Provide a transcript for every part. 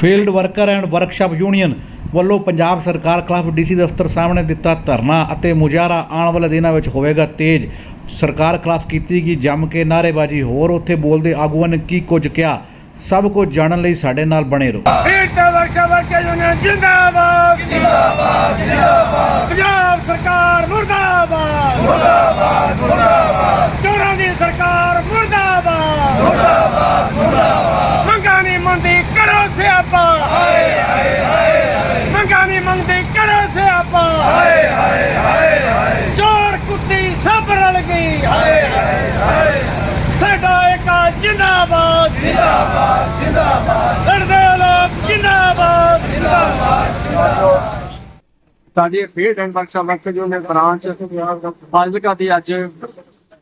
Field worker and workshop union ਵੱਲੋਂ ਪੰਜਾਬ ਸਰਕਾਰ ਖਿਲਾਫ ਡੀਸੀ ਦਫ਼ਤਰ ਸਾਹਮਣੇ ਦਿੱਤਾ ਧਰਨਾ ਅਤੇ ਮੁਜ਼ਾਹਰਾ ਆਉਣ ਵਾਲੇ ਦਿਨਾਂ ਵਿੱਚ ਹੋਵੇਗਾ ਤੇਜ਼। ਸਰਕਾਰ ਖਿਲਾਫ ਕੀਤੀ ਗਈ ਜੰਮ ਕੇ ਨਾਅਰੇਬਾਜ਼ੀ ਹੋਰ ਉੱਥੇ ਬੋਲਦੇ ਆਗੂਆਂ ਨੇ ਕੀ ਕੁਝ ਕਿਹਾ? ਸਭ ਕੁਝ ਜਾਣਨ ਲਈ ਸਾਡੇ ਨਾਲ ਬਣੇ ਰਹੋ। ਫੀਲਡ ਵਰਕਸ਼ਾਪ ਵਰਕਰ ਯੂਨੀਅਨ ਜਿੰਦਾਬਾਦ। ਜਿੰਦਾਬਾਦ ਜਿੰਦਾਬਾਦ। ਪੰਜਾਬ ਸਰਕਾਰ ਮੁਰਦਾਬਾਦ। ਮੁਰਦਾਬਾਦ ਮੁਰਦਾਬਾਦ ਚੋਰਾਂ ਦੀ ਸਰਕਾਰ ਮੁਰਦਾਬਾਦ ਮੁਰਦਾਬਾਦ ਮੁਰਦਾਬਾਦ ਮੰਗਾਂ ਨਹੀਂ ਮੰਨਦੀ ਕਰੋ ਸਿਆਪਾ ਹਾਏ ਹਾਏ ਹਾਏ ਮੰਨਦੀ ਕਰੋ ਸਿਆਪਾ ਹਾਏ ਹਾਏ ਹਾਏ ਚੋਰ ਕੁੱਤੀ ਸਭ ਰਲ ਗਈ। ਹਾਏ ਹਾਏ ਹਾਏ। ਸਾਡਾ ਇੱਕ ਜਿੰਦਾਬਾਦ। ਜਿੰਦਾਬਾਦ ਜਿੰਦਾਬਾਦ। ਲੜਦੇ ਲੋਕ ਜਿੰਦਾਬਾਦ। ਸਾਡੀ ਫੀਲਡ ਐਂਡ ਵਰਕਸ਼ਾਪ ਵਰਕ ਜੋ ਨੇ ਬ੍ਰਾਂਚ ਫਾਜ਼ਿਲਕਾ ਦੀ ਅੱਜ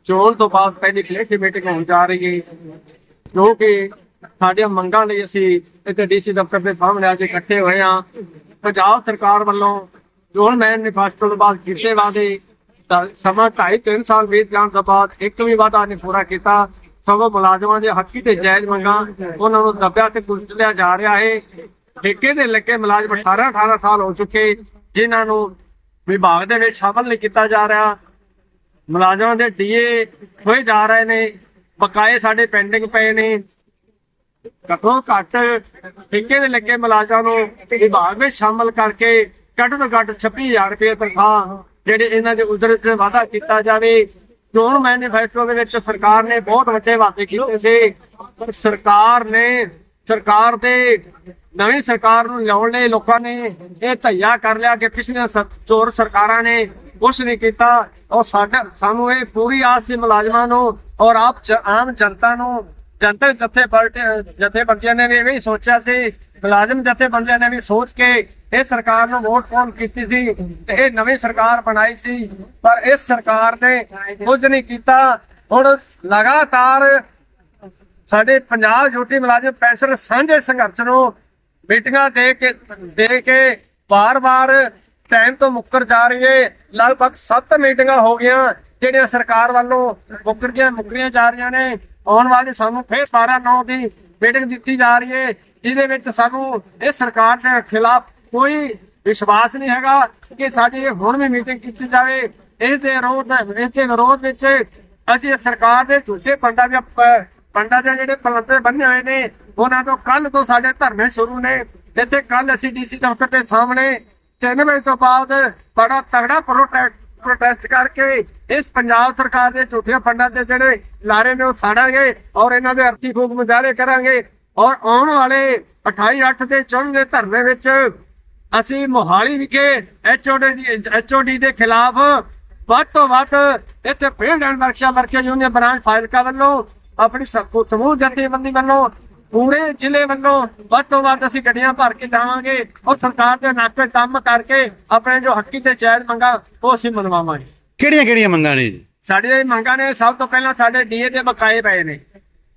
ਚੋਣ ਤੋਂ ਬਾਅਦ ਪਹਿਲੀ ਕਲੇਕਟਿਵ ਮੀਟਿੰਗ ਹੋਣ ਜਾ ਰਹੀ ਹੈ। ਜੋ ਕਿ ਸਾਡੀਆਂ ਮੰਗਾਂ ਲਈ ਅਸੀਂ ਇੱਥੇ ਡੀਸੀ ਦਫ਼ਤਰ ਦੇ ਸਾਹਮਣੇ ਅੱਜ ਇਕੱਠੇ ਹੋਏ ਹਾਂ। ਪੰਜਾਬ ਸਰਕਾਰ ਵੱਲੋਂ ਚੋਣ ਮੈਨੀਫੈਸਟੋ ਤੋਂ ਬਾਅਦ ਕੀਤੇ ਵਾਅਦੇ ਸਮਾਂ ਢਾਈ ਤਿੰਨ ਸਾਲ ਬੀਤ ਜਾਣ ਤੋਂ ਬਾਅਦ ਇੱਕ ਵੀ ਵਾਅਦਾ ਨਹੀਂ ਪੂਰਾ ਕੀਤਾ। ਸਗੋਂ ਮੁਲਾਜ਼ਮਾਂ ਦੇ ਹੱਕੀ ਤੇ ਜਾਇਜ਼ ਮੰਗਾਂ ਉਹਨਾਂ ਨੂੰ ਦੱਬਿਆ ਤੇ ਕੁਚਲਿਆ ਜਾ ਰਿਹਾ ਹੈ। ਠੇਕੇ ਦੇ ਲੱਗੇ ਮੁਲਾਜ਼ਮ 18 18 ਸਾਲ ਹੋ ਚੁੱਕੇ ਜਿਨ੍ਹਾਂ ਨੂੰ ਵਿਭਾਗ ਦੇ ਵਿੱਚ ਸ਼ਾਮਲ ਨਹੀਂ ਕੀਤਾ ਜਾ ਰਿਹਾ। ਮੁਲਾਜ਼ਮਾਂ ਦੇ ਡੀਏ ਹੋਏ ਜਾ ਰਹੇ ਨੇ, ਬਕਾਏ ਸਾਡੇ ਪੈਂਡਿੰਗ ਪਏ ਨੇ। ਘੱਟੋ ਘੱਟ ਠੇਕੇ ਦੇ ਲੱਗੇ ਮੁਲਾਜ਼ਮਾਂ ਨੂੰ ਵਿਭਾਗ ਵਿੱਚ ਸ਼ਾਮਲ ਕਰਕੇ ਘੱਟ ਤੋਂ ਘੱਟ 26000 ਰੁਪਏ ਤਨਖਾਹ ਜਿਹੜੇ ਇਹਨਾਂ ਦੇ ਉਧਰ ਤੇ ਵਾਅਦਾ ਕੀਤਾ ਜਾਵੇ। ਚੋਣ ਮੈਨੀਫੈਸਟੋ ਦੇ ਵਿੱਚ ਸਰਕਾਰ ਨੇ ਬਹੁਤ ਵੱਡੇ ਵਾਅਦੇ ਕੀਤੇ ਸੀ। ਪਰ ਸਰਕਾਰ ਨੇ, ਸਰਕਾਰ ਦੇ ਨਵੀਂ ਸਰਕਾਰ ਨੂੰ ਲਿਆਉਣ ਲਈ ਲੋਕਾਂ ਨੇ ਇਹ ਧਈਆ ਕਰ ਲਿਆ ਕਿ ਪਿਛਲੀਆਂ ਚੋਰ ਸਰਕਾਰਾਂ ਨੇ ਕੁਛ ਨਹੀਂ ਕੀਤਾ। ਔਰ ਸਾਡਾ, ਸਾਨੂੰ ਇਹ ਪੂਰੀ ਆਸ ਸੀ ਮੁਲਾਜ਼ਮਾਂ ਨੂੰ ਔਰ ਆਪ ਆਮ ਜਨਤਾ ਨੂੰ ਜਨਤਕ ਜਥੇ ਪਾਰਟੀ ਜਥੇਬੰਦੀਆਂ ਨੇ ਵੀ ਇਹ ਵੀ ਸੋਚਿਆ ਸੀ, ਮੁਲਾਜ਼ਮ ਜਥੇਬੰਦੀਆਂ ਨੇ ਵੀ ਸੋਚ ਕੇ ਇਹ ਸਰਕਾਰ ਨੂੰ ਵੋਟ ਪਾਉਣ ਕੀਤੀ ਸੀ ਤੇ ਇਹ ਨਵੀਂ ਸਰਕਾਰ ਬਣਾਈ ਸੀ। ਪਰ ਇਸ ਸਰਕਾਰ ਨੇ ਕੁਝ ਨਹੀਂ ਕੀਤਾ। ਹੁਣ ਲਗਾਤਾਰ ਸਾਡੇ ਪੰਜਾਬ ਯੂਟੀ ਮੁਲਾਜ਼ਮ ਪੈਨਸ਼ਨ ਸਾਂਝੇ ਸੰਘਰਸ਼ ਨੂੰ ਮੀਟਿੰਗਾਂ ਦੇ ਕੇ ਦੇ ਕੇ ਵਾਰ-ਵਾਰ ਟਾਈਮ ਤੋਂ ਮੁੱਕਰ ਜਾ ਰਹੀ ਹੈ ਲਗਭਗ 7 ਮੀਟਿੰਗਾਂ ਹੋ ਗਈਆਂ, ਜਿਹੜੀਆਂ ਸਰਕਾਰ ਵੱਲੋਂ ਮੁੱਕਰ ਮੁੱਕਰੀਆਂ ਜਾ ਰਹੀਆਂ ਨੇ। ਆਉਣ ਵਾਲੀ ਸਾਨੂੰ ਫਿਰ 12 9 ਦੀ ਮੀਟਿੰਗ ਦਿੱਤੀ ਜਾ ਰਹੀ ਹੈ। ਜਿਹਦੇ ਵਿੱਚ ਸਾਨੂੰ ਇਹ ਸਰਕਾਰ ਦੇ ਖਿਲਾਫ ਕੋਈ ਵਿਸ਼ਵਾਸ ਨਹੀਂ ਹੈਗਾ ਕਿ ਸਾਡੀ ਹੁਣ ਵੀ ਮੀਟਿੰਗ ਕੀਤੀ ਜਾਵੇ। ਇਸ ਦੇ ਵਿਰੋਧ ਇਸ ਦੇ ਵਿਰੋਧ ਵਿੱਚ ਅਸੀਂ ਸਰਕਾਰ ਦੇ ਝੂਠੇ ਪੰਡਾ ਦੇ ਪੰਡਾ ਦੇ ਜਿਹੜੇ ਪਲੰਤੇ ਬੰਨੇ ਹੋਏ ਨੇ, ਉਹਨਾਂ ਤੋਂ ਕੱਲ ਤੋਂ ਸਾਡੇ ਧਰਨੇ ਸ਼ੁਰੂ ਨੇ। ਇੱਥੇ ਕੱਲ ਅਸੀਂ ਡੀਸੀ ਦਫ਼ਤਰ ਦੇ ਸਾਹਮਣੇ 3 ਵਜੇ ਤੋਂ ਬਾਅਦ ਬੜਾ ਤਗੜਾ ਪ੍ਰੋਟੈਸਟ ਪ੍ਰੋਟੈਸਟ ਕਰਕੇ ਇਸ ਪੰਜਾਬ ਸਰਕਾਰ ਦੇ ਝੂਠੇ ਫੰਡਾਂ ਦੇ ਜਿਹੜੇ ਲਾਰੇ ਨੇ ਉਹ ਸਾੜਾਂਗੇ ਔਰ ਇਹਨਾਂ ਦੇ ਅਰਥੀ ਫੂਕ ਮੁਜ਼ਾਹਰੇ ਕਰਾਂਗੇ ਔਰ ਆਉਣ ਵਾਲੇ 28 8 ਦੇ ਚੋਣ ਦੇ ਧਰਨੇ ਵਿੱਚ ਅਸੀਂ ਮੋਹਾਲੀ ਵਿਖੇ ਐਚਓਡੀ ਐਚਓਡੀ ਦੇ ਖਿਲਾਫ ਵੱਧ ਤੋਂ ਵੱਧ ਇੱਥੇ field and workshop worker union branch Fazilka ਵੱਲੋਂ ਆਪਣੀ ਸਮੂਹ ਜਥੇਬੰਦੀ ਵੱਲੋਂ ਪੂਰੇ ਜ਼ਿਲ੍ਹੇ ਵੱਲੋਂ ਵੱਧ ਤੋਂ ਵੱਧ ਅਸੀਂ ਗੱਡੀਆਂ ਭਰ ਕੇ ਜਾਵਾਂਗੇ। ਔਰ ਸਰਕਾਰ ਦੇ ਨਾਕੇ ਕੰਮ ਕਰਕੇ ਆਪਣੇ ਜੋ ਹੱਕੀ ਤੇ ਜਾਇਜ਼ ਮੰਗਾਂ ਉਹ ਅਸੀਂ ਮਨਵਾਵਾਂਗੇ। ਕਿਹੜੀਆਂ ਕਿਹੜੀਆਂ ਮੰਗਾਂ ਨੇ ਜੀ? ਸਾਡੀਆਂ ਇਹ ਮੰਗਾਂ ਨੇ ਸਭ ਤੋਂ ਪਹਿਲਾਂ ਸਾਡੇ ਡੀਏ ਦੇ ਬਕਾਏ ਪਏ ਨੇ।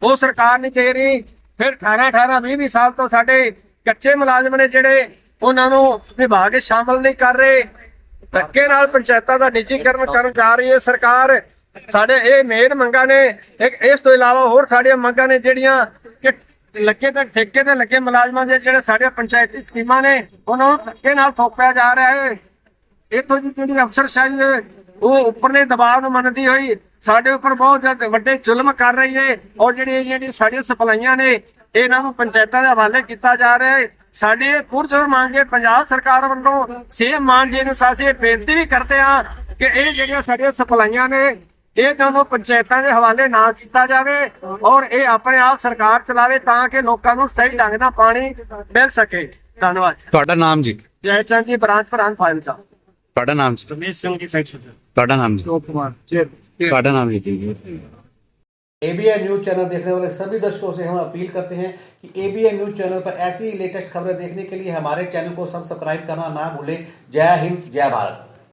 ਉਹ ਸਰਕਾਰ ਨਹੀਂ ਦੇ ਰਹੀ ਫਿਰ 18 18 20 20 ਸਾਲ ਤੋਂ ਸਾਡੇ ਕੱਚੇ ਮੁਲਾਜ਼ਮ ਨੇ ਜਿਹੜੇ ਉਹਨਾਂ ਨੂੰ ਵਿਭਾਗ ਵਿੱਚ ਸ਼ਾਮਲ ਨਹੀਂ ਕਰ ਰਹੇ। ਧੱਕੇ ਨਾਲ ਪੰਚਾਇਤਾਂ ਦਾ ਨਿੱਜੀਕਰਨ ਕਰਨ ਜਾ ਰਹੀ ਹੈ ਸਰਕਾਰ। ਸਾਡੇ ਇਹ ਮੇਨ ਮੰਗਾਂ ਨੇ ਇੱਕ ਇਸ ਤੋਂ ਇਲਾਵਾ ਹੋਰ ਸਾਡੀਆਂ ਮੰਗਾਂ ਨੇ ਜਿਹੜੀਆਂ ਕਿ ਲੱਗੇ ਤੇ ਠੇਕੇ ਤੇ ਲੱਗੇ ਮੁਲਾਜ਼ਮਾਂ ਦੇ ਜਿਹੜੇ ਸਾਡੇ ਪੰਚਾਇਤੀ ਸਕੀਮਾਂ ਨੇ, ਉਹਨਾਂ ਨੂੰ ਧੱਕੇ ਨਾਲ ਥੋਪਿਆ ਜਾ ਰਿਹਾ ਹੈ। ਇੱਥੋਂ ਦੀ ਜਿਹੜੀ ਅਫਸਰਸ਼ਾਹੀ ਹੈ, ਉਹ ਉੱਪਰਲੇ ਦਬਾਅ ਨੂੰ ਮੰਨਦੀ ਹੋਈ ਸਾਡੇ ਉੱਪਰ ਬਹੁਤ ਵੱਡੇ ਜ਼ੁਲਮ ਕਰ ਰਹੀ ਹੈ ਔਰ ਜਿਹੜੀ ਜਿਹੜੀ ਸਾਡੀਆਂ ਸਪਲਾਈਆਂ ਨੇ, ਇਹਨਾਂ ਨੂੰ ਪੰਚਾਇਤਾਂ ਦੇ ਹਵਾਲੇ ਕੀਤਾ ਜਾ ਰਿਹਾ ਹੈ। ਸਾਡੇ ਪੁਰਜੋਰ ਮੰਗੇ ਪੰਜਾਬ ਸਰਕਾਰ ਵੱਲੋਂ ਸੇਮ ਮਾਨ ਜੀ ਨੂੰ ਸਾਸੀ ਬੇਨਤੀ ਵੀ ਕਰਦੇ ਹਾਂ ਕਿ ਇਹ ਜਿਹੜੀਆਂ ਸਾਡੀਆਂ ਸਪਲਾਈਆਂ ਨੇ ਇਹ ਦੋਨੋਂ ਪੰਚਾਇਤਾਂ ਦੇ ਹਵਾਲੇ ਨਾ ਕੀਤਾ ਜਾਵੇ ਔਰ ਇਹ ਆਪਣੇ ਆਪ ਸਰਕਾਰ ਚਲਾਵੇ ਤਾਂ ਕਿ ਲੋਕਾਂ ਨੂੰ ਸਹੀ ਢੰਗ ਨਾਲ ਪਾਣੀ ਮਿਲ ਸਕੇ ਧੰਨਵਾਦ ਤੁਹਾਡਾ ਨਾਮ ਜੀ ਜੈ ਚੰਦ ਜੀ ਬ੍ਰਾਂਚ ਪ੍ਰਧਾਨ ਫਾਈਲ ਦਾ ਤੁਹਾਡਾ ਨਾਮ ਜੀ ਰਮੇਸ਼ ਸਿੰਘ ਜੀ ਸੈਕਟਰੀ ਤੁਹਾਡਾ ਨਾਮ ਜੀ ਕੁਮਾਰ ਤੁਹਾਡਾ ਨਾਮ ਜੀ एबीएन न्यूज चैनल देखने वाले सभी दर्शकों से हम अपील करते हैं कि एबीएन न्यूज चैनल पर ऐसी ही लेटेस्ट खबरें देखने के लिए हमारे चैनल को सब्सक्राइब करना ना भूलें जय हिंद जय भारत